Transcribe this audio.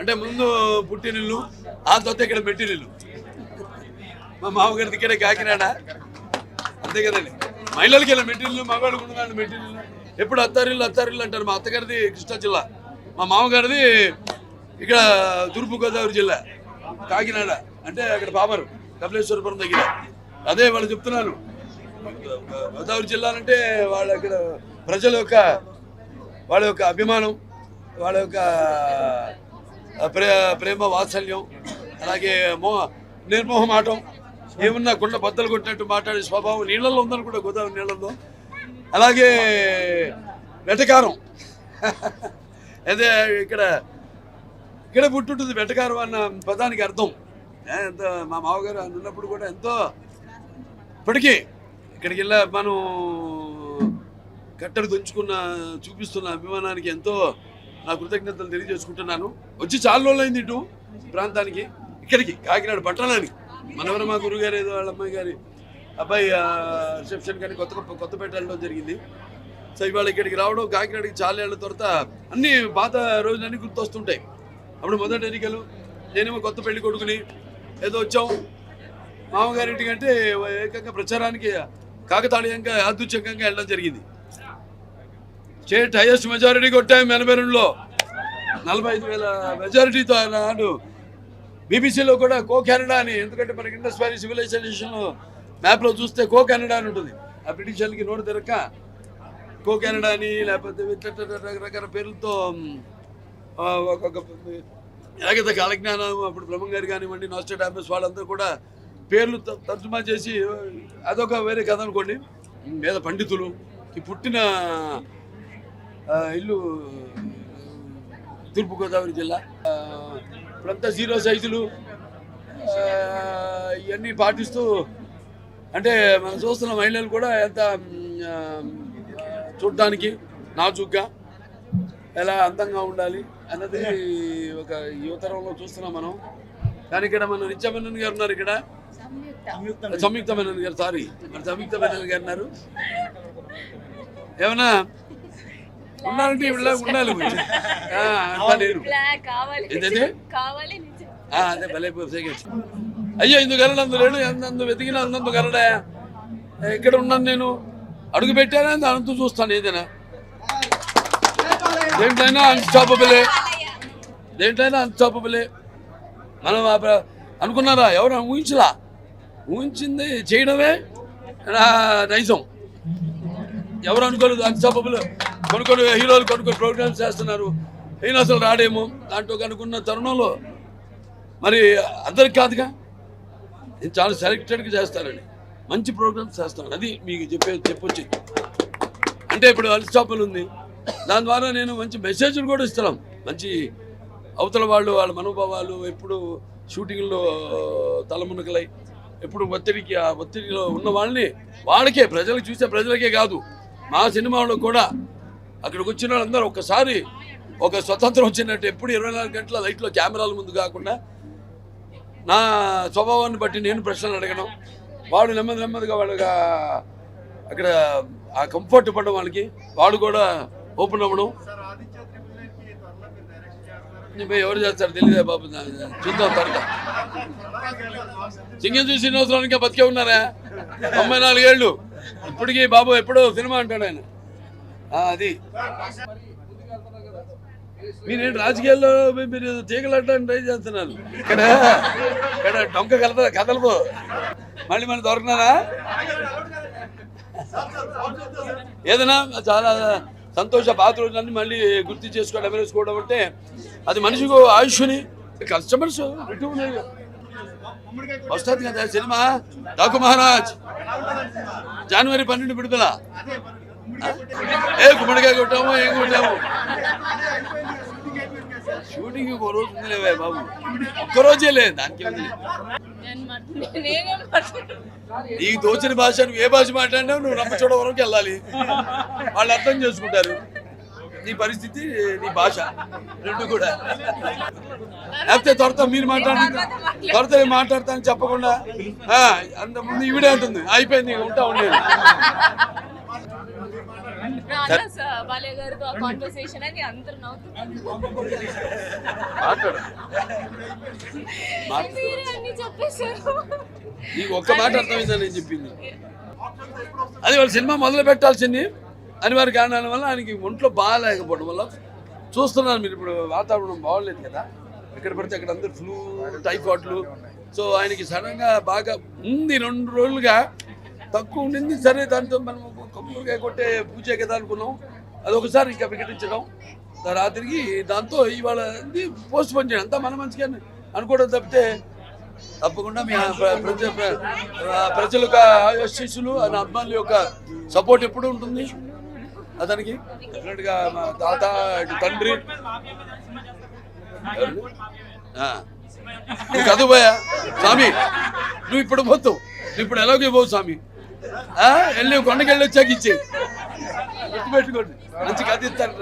అంటే ముందు పుట్టినిల్లు ఆ తర్వాత ఇక్కడ మెట్టినిల్లు మా మామగారిది ఇక్కడ కాకినాడ. అంతే కదండి. మహిళలకి ఇలా మెట్టినిల్లు మగవాళ్ళకి ఉండదండి మెట్టినిల్లు ఎప్పుడు అత్తారిల్లు అత్తారిల్లు అంటారు మా అత్తగారిది కృష్ణా జిల్లా. మా మామగారిది ఇక్కడ తూర్పు గోదావరి జిల్లా కాకినాడ. అంటే అక్కడ బాబారు కపిలేశ్వరపురం దగ్గర. అదే వాళ్ళు చెప్తున్నాను గోదావరి జిల్లా అంటే వాళ్ళ ఇక్కడ ప్రజల యొక్క వాళ్ళ యొక్క అభిమానం వాళ్ళ యొక్క ప్రే ప్రేమ వాత్సల్యం అలాగే మో నిర్మోహమాటం ఏమున్నా గుండె బద్దలు కొట్టినట్టు మాట్లాడే స్వభావం నీళ్ళల్లో ఉందని కూడా గోదావరి నీళ్ళల్లో. అలాగే వెటకారం. అదే ఇక్కడ ఇక్కడ పుట్టుంటుంది వెటకారం అన్న పదానికి అర్థం. ఎంత మా మామగారు ఉన్నప్పుడు కూడా ఎంతో ఇప్పటికీ ఇక్కడికి వెళ్ళా మనం కట్టడి దంచుకున్న చూపిస్తున్న అభిమానానికి ఎంతో నా కృతజ్ఞతలు తెలియజేసుకుంటున్నాను. వచ్చి చాలా రోజులైంది ఇటు ప్రాంతానికి. ఇక్కడికి కాకినాడ పట్టణానికి. మనవర మా గురుగారు ఏదో వాళ్ళ అమ్మాయి గారి అబ్బాయి రిసెప్షన్ కానీ కొత్త కొత్తపేట వెళ్ళడం జరిగింది. సో ఇవాళ ఇక్కడికి రావడం కాకినాడకి చాలా ఏళ్ళ తర్వాత అన్ని పాత రోజులన్నీ గుర్తొస్తుంటాయి. అప్పుడు మొదటి ఎన్నికలు నేనేమో కొత్త పెళ్ళి కొడుకుని ఏదో వచ్చాం. మామగారింటికంటే ఏకంగా ప్రచారానికి కాకతాళీయంగా యాదృచ్ఛికంగా వెళ్ళడం జరిగింది. స్టేట్ హైయెస్ట్ మెజారిటీ కొట్టాము ఎనభై రెండులో నలభై ఐదు వేల మెజారిటీతో నాడు బీబీసీలో కూడా కో కెనడా అని ఎందుకంటే మనకి ఇండస్ వ్యాలీ సివిలైజేషన్ మ్యాప్లో చూస్తే కో కెనడా అని ఉంటుంది. ఆ బ్రిటిషర్లకి వాళ్ళకి తిరక్క కో కెనడా అని లేకపోతే రకరకాల పేర్లతో ఒక్కొక్క ఎలాగైతే కాలజ్ఞానం అప్పుడు బ్రహ్మం గారు కానివ్వండి నాస్టోడామస్ వాళ్ళందరూ కూడా పేర్లు తర్జుమా చేసి అదొక వేరే కథ అనుకోండి. వేద పండితులు ఈ పుట్టిన ఇల్లు తూర్పుగోదావరి జిల్లా. ఇప్పుడంతా జీరో సైజులు. ఇవన్నీ పాటిస్తూ అంటే మనం చూస్తున్న మహిళలు కూడా ఎంత చూడటానికి నాజుగ్గా ఎలా అందంగా ఉండాలి అన్నది ఒక యువతరంలో చూస్తున్నాం మనం. కానీ ఇక్కడ మన నిత్యమేనన్ గారు ఉన్నారు ఇక్కడ. సంయుక్త మేనన్ గారు సారీ. మన సంయుక్త మేనన్ గారు ఉన్నారు. ఏమన్నా ఉన్నారంటే ఇవిడ ఉండాలి ఏంటంటే? అదే భలే అయ్యో వెళ్ళడు అందు లేడు అందు వెతికిన అందు కలడా ఇక్కడ ఉన్నాను నేను. అడుగు పెట్టానా? దాంతో చూస్తాను ఏదైనా. దేంట్లైనా అన్స్టాపబులే దేంట్లైనా అన్స్టాపబులే మనం అనుకున్నారా? ఎవరు ఊహించలా? ఊహించింది చేయడమే నైజం. ఎవరు అనుకోలేదు అన్స్టాపబుల్ కొన్ని కొన్ని హీరోలు కొన్ని కొన్ని ప్రోగ్రామ్స్ చేస్తున్నారు. ఈయన అసలు రాడేమో? దాంట్లో కనుక్కున్న తరుణంలో మరి అందరికి కాదుగా? నేను చాలా సెలెక్టెడ్గా చేస్తానండి మంచి ప్రోగ్రామ్స్ చేస్తాను. అది మీకు చెప్పే చెప్పొచ్చి. అంటే ఇప్పుడు అన్స్టాపల్ ఉంది. దాని ద్వారా నేను మంచి మెసేజ్లు కూడా ఇస్తున్నాం. మంచి అవతల వాళ్ళు వాళ్ళ మనోభావాలు ఎప్పుడు షూటింగ్లో తలమునకలై ఎప్పుడు ఒత్తిడికి ఆ ఒత్తిడిలో ఉన్న వాళ్ళని వాళ్ళకే ప్రజలకు చూసే ప్రజలకే కాదు. మా సినిమాలో కూడా అక్కడికి వచ్చిన వాళ్ళందరూ ఒకసారి ఒక స్వతంత్రం వచ్చినట్టు ఎప్పుడు ఇరవై నాలుగు గంటల లైట్లో కెమెరాల ముందు కాకుండా నా స్వభావాన్ని బట్టి నేను ప్రశ్నలు అడగడం వాడు నెమ్మది నెమ్మదిగా వాళ్ళగా అక్కడ ఆ కంఫర్ట్ పడడం వాళ్ళకి. వాడు కూడా ఓపెన్ అవ్వడం. ఎవరు చేస్తారు? తెలియదే బాబు? చూద్దాం తర్వాత సింగం చూసి శ్రీనివాసరావు బతికే ఉన్నారా? తొంభై నాలుగేళ్ళు. ఇప్పటికీ బాబు ఎప్పుడో సినిమా అంటాడు ఆయన. అది. మీరేంటి రాజకీయాల్లో మీరు తీగలట్టడానికి ట్రై చేస్తున్నారు? ఇక్కడ ఇక్కడ డొంక కలద కదలబో మళ్ళీ మనం దొరకనారా? ఏదైనా చాలా సంతోష పాత రోజులన్నీ మళ్ళీ గుర్తు చేసుకోవడం ఎమరేసుకోవడం అంటే అది మనిషికి ఆయుష్ని కస్టమర్స్ వస్తుంది కదా సినిమా? డాకు మహారాజ్. జనవరి పన్నెండు విడుదల. ఏ గుమ్మడికాయ కొట్టాము ఏం కొట్టాము? షూటింగ్ ఒక రోజు ఉందిలేవే బాబు. ఒక్క రోజే లేదు దానికి నీకు తోచిన భాష నువ్వు ఏ భాష మాట్లాడినావు? నువ్వు రంపచోడ వరకు వెళ్ళాలి. వాళ్ళు అర్థం చేసుకుంటారు. నీ పరిస్థితి నీ భాష రెండు కూడా. లేకపోతే త్వరతో మీరు మాట్లాడండి. త్వరతో నేను మాట్లాడతాను చెప్పకుండా అంత ముందు ఈవిడే ఉంటుంది అయిపోయింది ఉంటా ఉండేది బాలయ్య గారితో ఆ కాన్వర్సేషన్ అని అందరు నవ్వుతున్నారు మాట్లాడు. మాట్లాడు. మీరే అన్ని చెప్పేశారు. నీకు ఒక్క మాట అర్థమైందని నేను చెప్పింది? అది వాళ్ళ సినిమా మొదలు పెట్టాల్సింది. అనివార్య కారణాల వల్ల ఆయనకి ఒంట్లో బాగాలేకపోవడం వల్ల చూస్తున్నారు మీరు ఇప్పుడు వాతావరణం బాగోలేదు కదా. ఎక్కడ పడితే అక్కడ అందరు ఫ్లూ టైఫాయిడ్లు సో ఆయనకి సడన్గా బాగా ఉంది. రెండు రోజులుగా తక్కువ ఉండింది. సరే దాంతో మనం కొబ్బరికాయ కొట్టే పూజే కదా అనుకున్నాం. అది ఒకసారి ఇంకా వికటించడం. రాత్రికి దాంతో ఇవాళ పోస్ట్ పోన్ చేయడం. అంతా మన మంచిగా అనుకోవడం తప్పితే తప్పకుండా మీ ప్ర- ప్రజ ప్రజల యొక్క ఆశీస్సులు ఆయన అభిమానుల యొక్క సపోర్ట్ ఎప్పుడు ఉంటుంది? అతనికి? డెఫినెట్గా మా తాత తండ్రి. చదువుపోయా స్వామి నువ్వు ఇప్పుడు పోతావు. నువ్వు ఇప్పుడు ఎలాగే పోవు స్వామి. వెళ్ళి కొండకెళ్ళి వచ్చాక ఇచ్చేయి. గుర్తుపెట్టుకోండి. మంచి కథ ఇస్తాను